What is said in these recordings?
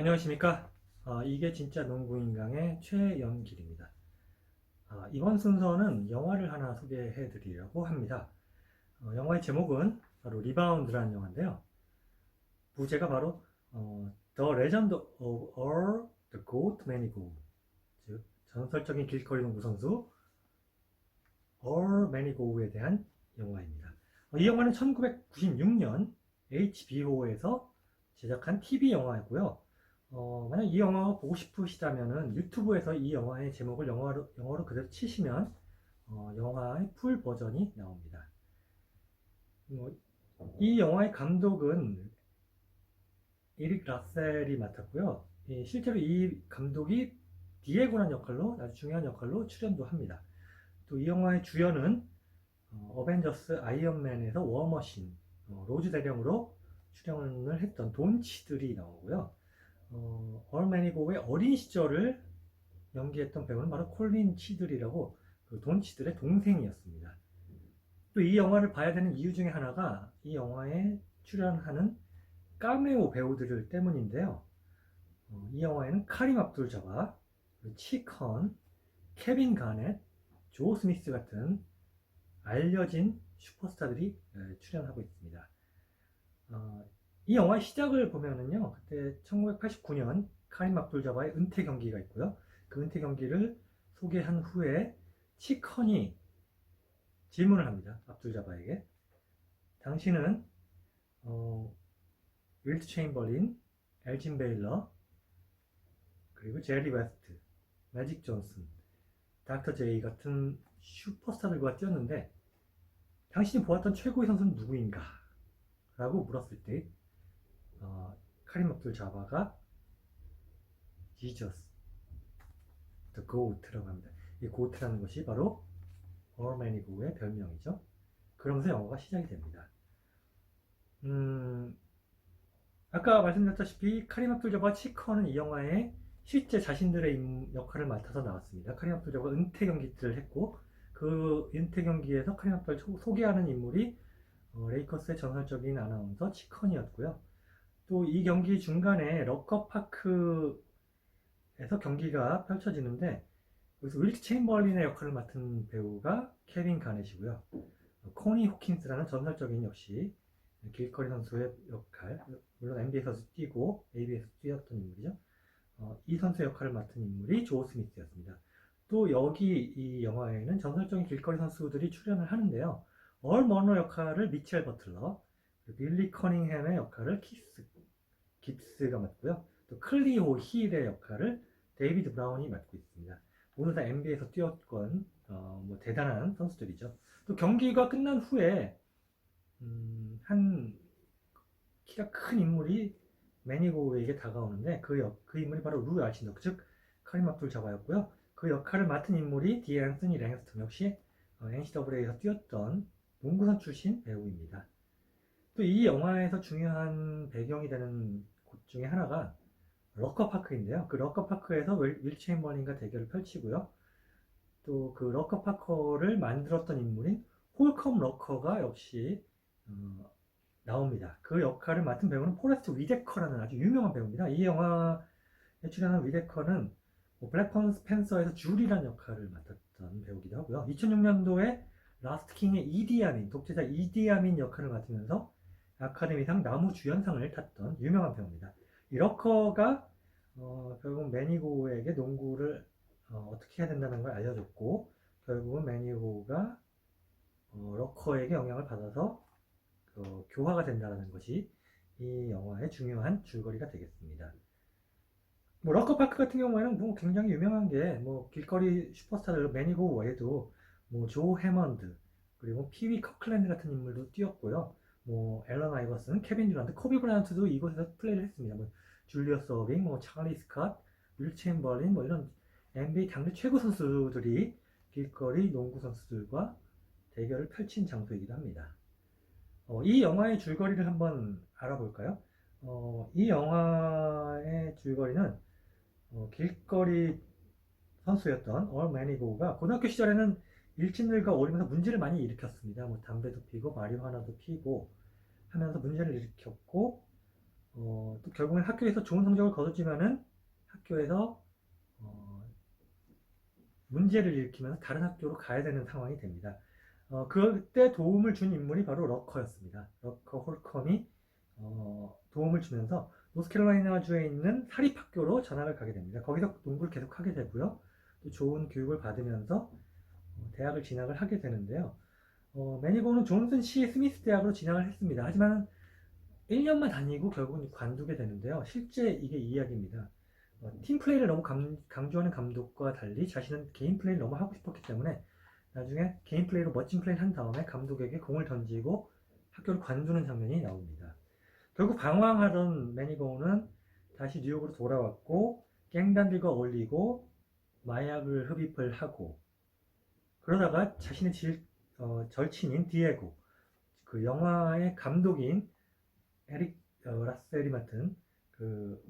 안녕하십니까. 어, 이게 진짜 농구인강의 최연길입니다. 아, 이번 순서는 영화를 하나 소개해 드리려고 합니다. 어, 영화의 제목은 바로 리바운드라는 영화인데요. 부제가 바로 어, The Legend of Earl the Goat Manigault 즉 전설적인 길거리 농구 선수 Earl Manigault에 대한 영화입니다. 어, 이 영화는 1996년 HBO에서 제작한 TV 영화이고요. 어, 만약 이 영화 보고 싶으시다면은 유튜브에서 이 영화의 제목을 영어로, 영어로 그대로 치시면 어, 영화의 풀 버전이 나옵니다. 뭐, 이 영화의 감독은 에릭 라셀이 맡았고요. 이 실제로 이 감독이 디에고라는 역할로 아주 중요한 역할로 출연도 합니다. 또 이 영화의 주연은 어, 어벤져스 아이언맨에서 워머신 어, 로즈 대령으로 출연을 했던 돈치들이 나오고요. 어, 얼매니고의 어린 시절을 연기했던 배우는 바로 콜린 치들이라고 그 돈 치들의 동생이었습니다. 또 이 영화를 봐야 되는 이유 중에 하나가 이 영화에 출연하는 까메오 배우들 때문인데요. 어, 이 영화에는 카림 압둘 자바, 치컨, 케빈 가넷, 조 스미스 같은 알려진 슈퍼스타들이 에, 출연하고 있습니다. 어, 이 영화의 시작을 보면은요, 그때 1989년 카림 압둘 자바의 은퇴 경기가 있고요. 그 은퇴 경기를 소개한 후에 치컨이 질문을 합니다. 압둘 자바에게. 당신은 어, 윌트 체인벌린, 엘진 베일러, 그리고 제리 웨스트, 매직 존슨, 닥터 제이 같은 슈퍼스타들과 뛰었는데 당신이 보았던 최고의 선수는 누구인가? 라고 물었을 때 어, 카림 압둘 자바가 지저스 The GOAT라고 합니다. 이 GOAT라는 것이 바로 어머니고의 별명이죠. 그러면서 영화가 시작이 됩니다. 음, 아까 말씀드렸다시피 카림 압둘 자바 치커는 이 영화에 실제 자신들의 임- 역할을 맡아서 나왔습니다. 카림 압둘 자바가 은퇴 경기를 했고 그 은퇴 경기에서 카림 압둘 소- 소개하는 인물이 어, 레이커스의 전설적인 아나운서 치컨이었고요. 또 이 경기 중간에 럭커파크에서 경기가 펼쳐지는데 여기서 윌트 체인벌린의 역할을 맡은 배우가 케빈 가넷이고요. 코니 호킨스라는 전설적인 역시 길거리 선수의 역할, 물론 NBA에서 뛰고 AB에서 뛰었던 인물이죠. 어, 이 선수의 역할을 맡은 인물이 조 스미스였습니다. 또 여기 이 영화에는 전설적인 길거리 선수들이 출연을 하는데요. 얼 머너 역할을 미첼 버틀러, 빌리 커닝햄의 역할을 키스, 깁스가 맡고요. 또 클리오 힐의 역할을 데이비드 브라운이 맡고 있습니다. 모두 다 NBA에서 뛰었건 어, 뭐 대단한 선수들이죠. 또 경기가 끝난 후에 음, 한 키가 큰 인물이 매니고에게 다가오는데 그, 역, 그 인물이 바로 루 알신덕 즉 카림 압둘 자바였고요. 그 역할을 맡은 인물이 디앤스니 랭스턴 역시 어, NCAA에서 뛰었던 농구선 출신 배우입니다. 또 이 영화에서 중요한 배경이 되는 곳 중에 하나가 럭커파크인데요. 그 럭커파크에서 윌 체인버린과 대결을 펼치고요. 또 그 럭커파커를 만들었던 인물인 홀컴 럭커가 역시 어, 나옵니다. 그 역할을 맡은 배우는 포레스트 위데커라는 아주 유명한 배우입니다. 이 영화에 출연한 위데커는 뭐 블랙 스펜서에서 줄이라는 역할을 맡았던 배우기도 하고요. 2006년도에 라스트 킹의 이디아민, 독재자 이디아민 역할을 맡으면서 아카데미상 나무 주연상을 탔던 유명한 배우입니다. 이 러커가 어, 결국 매니고에게 농구를 어, 떻게 해야 된다는 걸 알려줬고 결국은 매니고가 어, 러커에게 영향을 받아서 어, 교화가 된다는 것이 이 영화의 중요한 줄거리가 되겠습니다. 뭐 러커 파크 같은 경우에는 뭐 굉장히 유명한 게 뭐 길거리 슈퍼스타들 매니고 외에도 뭐 조 해먼드 그리고 피위 커클랜드 같은 인물도 뛰었고요. 뭐 앨런 아이버슨, 케빈 듀란트, 코비 브라이언트도 이곳에서 플레이를 했습니다. 뭐 줄리어스 어빙, 뭐 찰리 스캇, 윌 체인벌린 뭐 이런 NBA 당대 최고 선수들이 길거리 농구 선수들과 대결을 펼친 장소이기도 합니다. 어, 이 영화의 줄거리를 한번 알아볼까요? 어, 이 영화의 줄거리는 어, 길거리 선수였던 얼 매니고가 고등학교 시절에는 일진들과 어울리면서 문제를 많이 일으켰습니다. 뭐 담배도 피고 마리화나도 피고 하면서 문제를 일으켰고 어, 또 결국엔 학교에서 좋은 성적을 거두지만은 학교에서 어, 문제를 일으키면서 다른 학교로 가야 되는 상황이 됩니다. 어, 그때 도움을 준 인물이 바로 러커였습니다. 러커 홀컴이 어, 도움을 주면서 노스캐롤라이나주에 있는 사립학교로 전학을 가게 됩니다. 거기서 농구를 계속 하게 되고요. 또 좋은 교육을 받으면서 어, 대학을 진학을 하게 되는데요. 어, 매니고는 존슨 시 스미스 대학으로 진학을 했습니다. 하지만 1년만 다니고 결국은 관두게 되는데요. 실제 이게 이야기입니다. 어, 팀 플레이를 너무 감, 강조하는 감독과 달리 자신은 개인 플레이를 너무 하고 싶었기 때문에 나중에 개인 플레이로 멋진 플레이를 한 다음에 감독에게 공을 던지고 학교를 관두는 장면이 나옵니다. 결국 방황하던 매니고는 다시 뉴욕으로 돌아왔고 갱단들과 어울리고 마약을 흡입을 하고 그러다가 자신의 질, 어, 절친인 디에고 그 영화의 감독인 에릭 어, 라셀이 맡은 그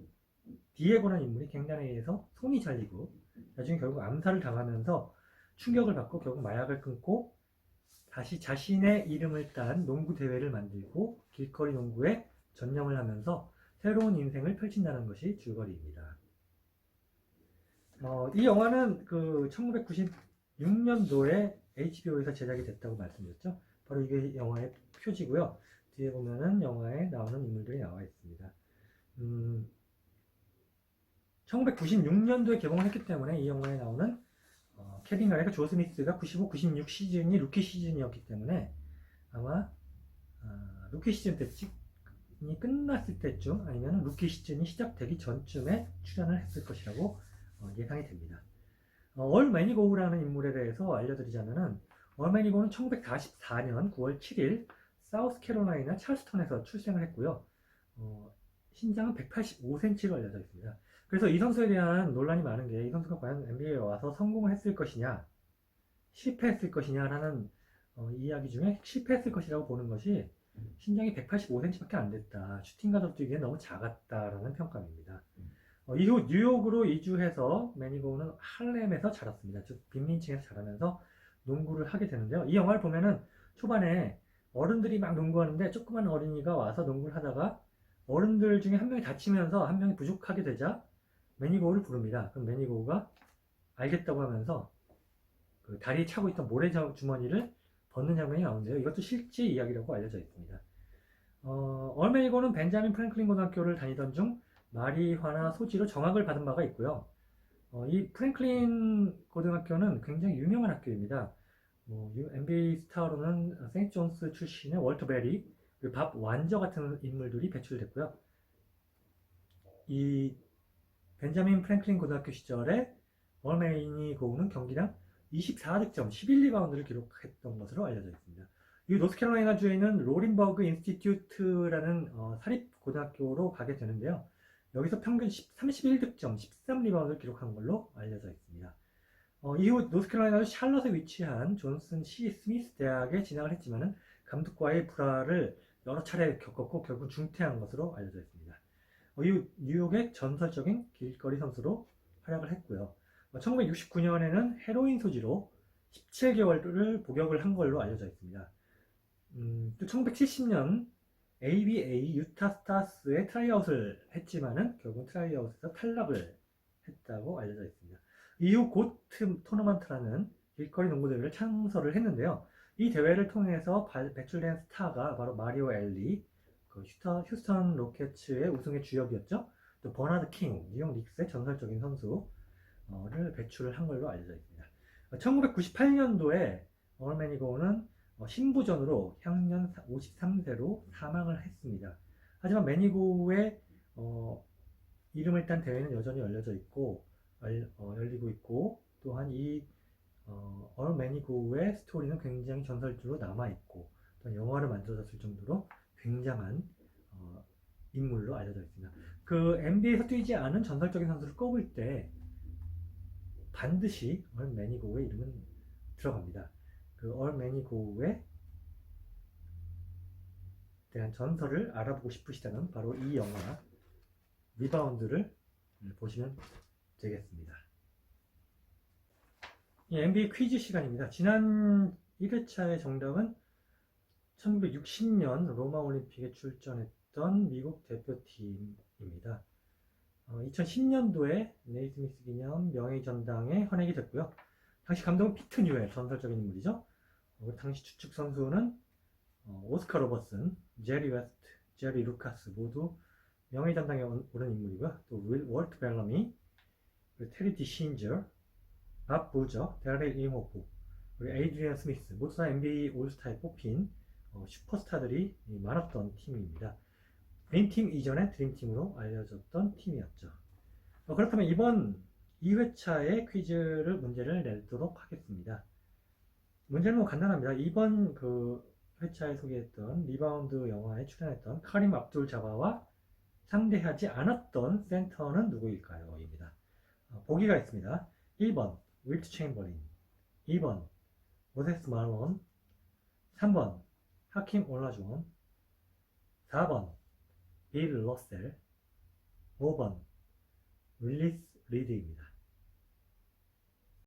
디에고라는 인물이 갱단에 의해서 손이 잘리고 나중에 결국 암살을 당하면서 충격을 받고 결국 마약을 끊고 다시 자신의 이름을 딴 농구 대회를 만들고 길거리 농구에 전념을 하면서 새로운 인생을 펼친다는 것이 줄거리입니다. 어, 이 영화는 그 1996년도에 HBO에서 제작이 됐다고 말씀드렸죠. 바로 이게 영화의 표지고요. 뒤에 보면은 영화에 나오는 인물들이 나와 있습니다. 음, 1996년도에 개봉을 했기 때문에 이 영화에 나오는 어, 케빈 가레가 조 스미스가 95, 96 시즌이 루키 시즌이었기 때문에 아마 아, 루키 시즌 때 찍이 끝났을 때쯤 아니면 루키 시즌이 시작되기 전쯤에 출연을 했을 것이라고 어, 예상이 됩니다. 어, 얼 매니고우라는 인물에 대해서 알려드리자면은 얼 매니고우는 1944년 9월 7일 사우스캐롤라이나 찰스턴에서 출생을 했고요. 어, 신장은 185cm로 알려져 있습니다. 그래서 이 선수에 대한 논란이 많은 게 이 선수가 과연 NBA에 와서 성공을 했을 것이냐, 실패했을 것이냐라는 어, 이야기 중에 실패했을 것이라고 보는 것이 신장이 185cm밖에 안 됐다. 슈팅 가드 뛰기에 너무 작았다라는 평가입니다. 어, 이후 뉴욕으로 이주해서 매니고우는 할렘에서 자랐습니다. 즉 빈민층에서 자라면서 농구를 하게 되는데요. 이 영화를 보면은 초반에 어른들이 막 농구하는데 조그만 어린이가 와서 농구를 하다가 어른들 중에 한 명이 다치면서 한 명이 부족하게 되자 매니고우를 부릅니다. 그럼 매니고우가 알겠다고 하면서 그 다리에 차고 있던 모래 주머니를 벗는 장면이 나오는데요. 이것도 실제 이야기라고 알려져 있습니다. 어, 얼매니고는 벤자민 프랭클린 고등학교를 다니던 중 마리화나 소지로 정학을 받은 바가 있고요. 어, 이 프랭클린 고등학교는 굉장히 유명한 학교입니다. 뭐, NBA 스타로는 세인트 존스 출신의 월터 베리, 그리고 밥 완저 같은 인물들이 배출됐고요. 이 벤자민 프랭클린 고등학교 시절에 얼메이니 고우는 경기당 24득점, 11리바운드를 기록했던 것으로 알려져 있습니다. 이 노스캐롤라이나주에 있는 로린버그 인스티튜트라는 어, 사립 고등학교로 가게 되는데요. 여기서 평균 10, 31득점, 13리바운드를 기록한 걸로 알려져 있습니다. 어, 이후 노스캐롤라이나주 샬럿에 위치한 존슨 C. 스미스 대학에 진학을 했지만 감독과의 불화를 여러 차례 겪었고 결국 중퇴한 것으로 알려져 있습니다. 어, 이후 뉴욕의 전설적인 길거리 선수로 활약을 했고요. 1969년에는 헤로인 소지로 17개월을 복역을 한 걸로 알려져 있습니다. 음, 또 1970년 ABA 유타 스타스에 트라이아웃을 했지만은 결국 트라이아웃에서 탈락을 했다고 알려져 있습니다. 이후 고트 토너먼트라는 길거리 농구 대회를 창설을 했는데요. 이 대회를 통해서 배출된 스타가 바로 마리오 엘리, 그 휴스턴, 휴스턴 로켓츠의 우승의 주역이었죠. 또 버나드 킹, 뉴욕 닉스의 전설적인 선수를 배출을 한 걸로 알려져 있습니다. 1998년도에 얼매니고는 어, 신부전으로 향년 53세로 사망을 했습니다. 하지만 매니고의 어, 이름을 딴 대회는 여전히 열려져 있고 열, 어, 열리고 있고 또한 이 어, 얼 매니고의 스토리는 굉장히 전설적으로 남아 있고 또 영화를 만들어졌을 정도로 굉장한 어, 인물로 알려져 있습니다. 그 NBA에서 뛰지 않은 전설적인 선수를 꼽을 때 반드시 얼 매니고의 이름은 들어갑니다. 그얼 매니고에 대한 전설을 알아보고 싶으시다면 바로 이 영화 리바운드를 보시면 되겠습니다. 이 NBA 퀴즈 시간입니다. 지난 1회차의 정답은 1960년 로마 올림픽에 출전했던 미국 대표팀입니다. 2010년도에 네이스미스 기념 명예전당에 헌액이 됐고요. 당시 감독은 피트 뉴엘 전설적인 인물이죠. 어, 당시 주축 선수는 어, 오스카 로버슨, 제리 웨스트, 제리 루카스 모두 명예전당에 온- 오른 인물이고요. 또 윌, 월트 벨러미, 그리고 테리 디신저, 밥 부저, 데렐 이모프, 그리고 에이드리안 스미스 모두 다 NBA 올스타에 뽑힌 어, 슈퍼스타들이 많았던 팀입니다. 드림팀 이전의 드림팀으로 알려졌던 팀이었죠. 어, 그렇다면 이번 2회차의 퀴즈를 문제를 내도록 하겠습니다. 문제는 뭐 간단합니다. 이번 그 회차에 소개했던 리바운드 영화에 출연했던 카림 압둘 자바와 상대하지 않았던 센터는 누구일까요? 입니다. 어, 보기가 있습니다. 1번 윌트 체인버린 2번 모세스 말론 3번 하킴 올라주원 4번 빌 러셀 5번 윌리스 리드입니다.